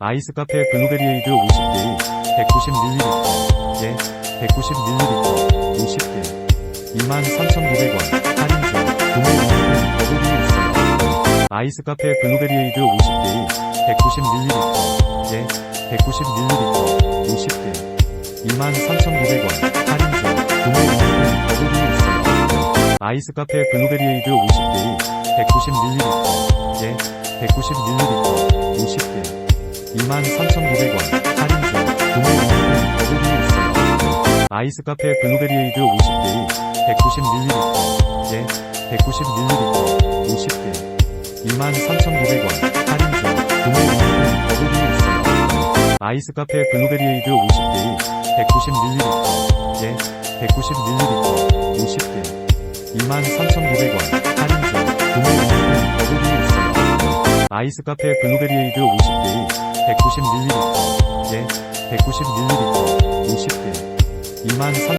아이스 카페 블루베리 에이드 50개의 190ml, 예, 190ml, 50개, 23,900원, 할인 중, 구매 원가는 거북이 있어요. 아이스 카페 블루베리 에이드 50개의 190ml, 예, 190ml, 50개, 23,900원, 할인 중, 구매 원가는 거북이 있어요. 아이스 카페 블루베리 에이드 50개의 190ml, 예, 190ml, 50개, 23,900원, 할인 중, 구매 원가는 거북이 있어요. 아이스 카페 블루베리 에이드 50개의 190ml, 예, 190ml, 50개, 23,900원, 할인 중, 구매 원가는 거북이 있어요. 아이스 카페 블루베리 에이드 50개의 190ml, 예, 190ml, 50개, 23,900원, 할인 중, 구매 원가는 거북이 있어요. 아이스 카페 블루베리 에이드 50개의 190ml, 예, 190ml, 50개, 23,900원,